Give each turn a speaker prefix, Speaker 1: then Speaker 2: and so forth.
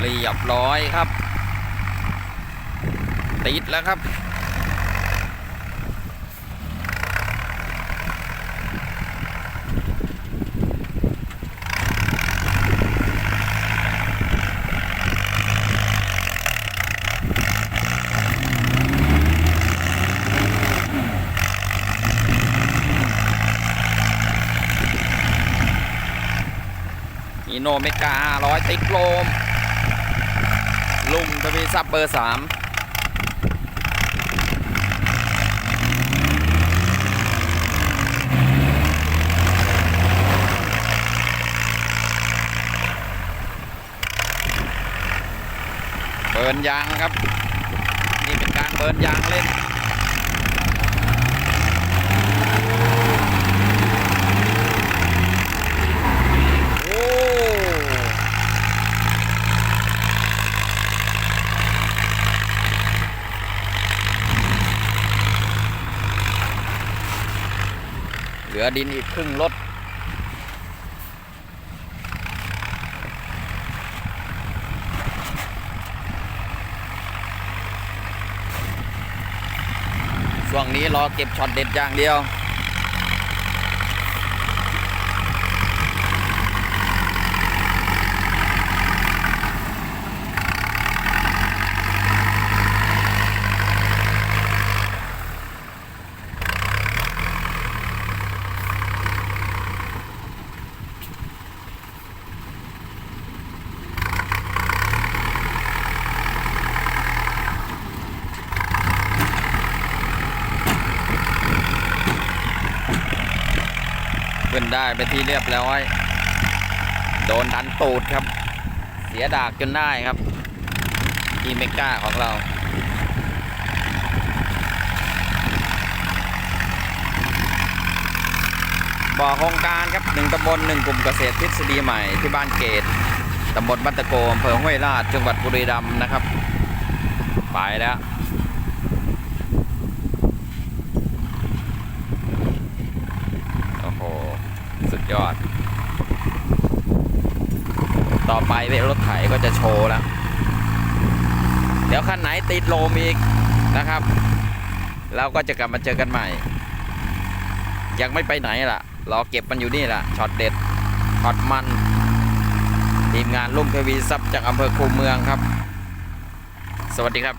Speaker 1: เรียบร้อยครับ ติดแล้วครับ อีโนเมกา500 ติดโลม ซับเบอร์สามเบิร์นยางครับ นี่เป็นการเบิร์นยางเล่น โอ้ เห ลือดินอีกครึ่งรถช่วงนี้รอเก็บช็อตเด็ดอย่างเดียว ขึ้นได้ไปนที่เรียบร้อย โดนดันตูดครับ เสียดากจนได้ครับอีเมก้าของเราบ่อโครงการครับหนึ่งตำบลหนึ่งกลุ่มเกษตรทฤษฎีใหม่ที่บ้านเกตตำบลบ้านตะโกอำเภอห้วยราชจังหวัดบุรีรัมย์นะครับ ไปแล้ว โอ้โห สุด ยอด ต่อไปเวรถไถก็จะโชว์แล้ว เดี๋ยวคันไหนติดโลมอีกนะครับ เราก็จะกลับมาเจอกันใหม่ ยังไม่ไปไหนล่ะ รอเก็บมันอยู่นี่ล่ะ ช็อตเด็ด ช็อตมัน ทีมงานลุ่มทวีทรัพย์จากอำเภอคูเมืองครับ สวัสดีครับ